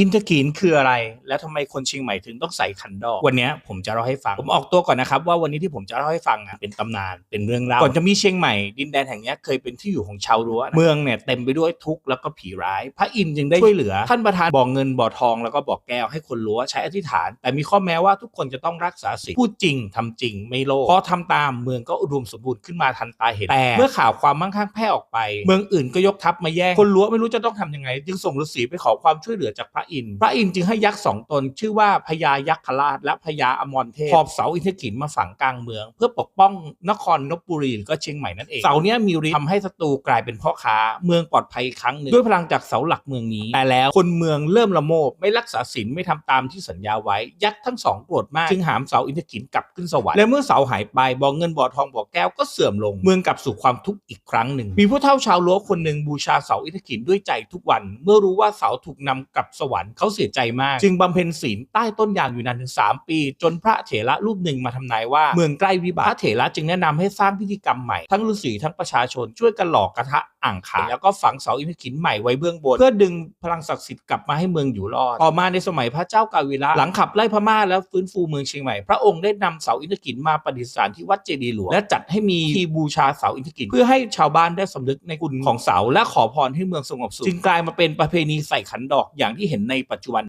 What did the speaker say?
อินทกีนคืออะไร แล้วทำไมคนเชียงใหม่ถึงต้องใส่ขันดอก วันเนี้ยผมจะเล่าให้ฟัง ผมออกตัวก่อนนะครับว่าวันนี้ที่ผมจะเล่าให้ฟังอะเป็นตำนานเป็นเรื่องเล่าก่อนจะมีเชียงใหม่ดินแดนแห่งเนี้ยเคยเป็นที่อยู่ของชาวรั้วนะเมืองเนี่ยเต็มไปด้วยทุกข์แล้วก็ผีร้าย พระอินทร์จึงได้ช่วยเหลือ ท่านประธานบ่อเงินบ่อทองแล้วก็บ่อแก้วให้คนรั้วใช้อธิษฐาน แต่มีข้อแม้ว่าทุกคนจะต้องรักษาศีลพูดจริงทำจริงไม่โลภพอทำตามเมืองก็อุดมสมบูรณ์ขึ้นมาทันตาเห็นแต่เมื่อข่าวความมั่งคั่งแพร่ออกไป เมืองอื่นก็ยกทัพมาแย่งคนรั้วไม่รู้จะต้องทำยังไง จึงส่งฤาษีไปขอความช่วยเหลือจากพระอินทร์พระอินทร์จึงให้ยักษ์สองตน ชื่อว่าพญายักษ์ราชและพญาอมรเทพหอบเสาอินทกินมาฝังกลางเมือง เพื่อปกป้องนครนพบุรีหรือก็เชียงใหม่นั่นเองเสาเนี้ยมีฤทธิ์ทำให้ศัตรูกลายเป็นพ่อค้าเมืองปลอดภัยอีกครั้งหนึ่งด้วยพลังจากเสาหลักเมืองนี้ แต่แล้วคนเมืองเริ่มละโมบไม่รักษาศีลไม่ทำตามที่สัญญาไว้ยักษ์ทั้งสองโกรธมากจึงหามเสาอินทกินกลับขึ้นสวรรค์และเมื่อเสาหายไปบ่อเงินบ่อทองบ่อแก้วก็เสื่อมลง เมืองกลับสู่ความทุกข์อีกครั้งหนึ่งมีผู้เฒ่าชาวล้วคนหนึ่งบูชาเสาอินทกินด้วยใจทุกวัน เมื่อรู้ว่าเสาถูกนำกลับสวรรค์เขาเสียใจมาก จึงบำเพ็ญศีลใต้ต้นยางอยู่นานถึง 3 ปี จนพระเถระรูปหนึ่งมาทำนายว่าเมืองใกล้วิบัติพระเถระจึงแนะนำให้สร้างพิธีกรรมใหม่ ทั้งฤาษีทั้งประชาชนช่วยกันหลอกกระทะอ่างขางแล้วก็ฝังเสาอินทกินใหม่ไว้เบื้องบน เพื่อดึงพลังศักดิ์สิทธิ์กลับมาให้เมืองอยู่รอด ต่อมาในสมัยพระเจ้ากาวิระหลังขับไล่พม่าแล้วฟื้นฟูเมืองเชียงใหม่ พระองค์ได้นำเสาอินทกินมาประดิษฐานที่วัดเจดีย์หลวงและจัดให้มีพิธีบูชาเสาอินทกิน เพื่อให้ชาวบ้านได้สำนึกในคุณของเสาและขอพรให้เมืองสงบสุขจึงกลายมาเป็นประเพณีใส่ขันดอกอย่างที่เห็นในปัจจุบัน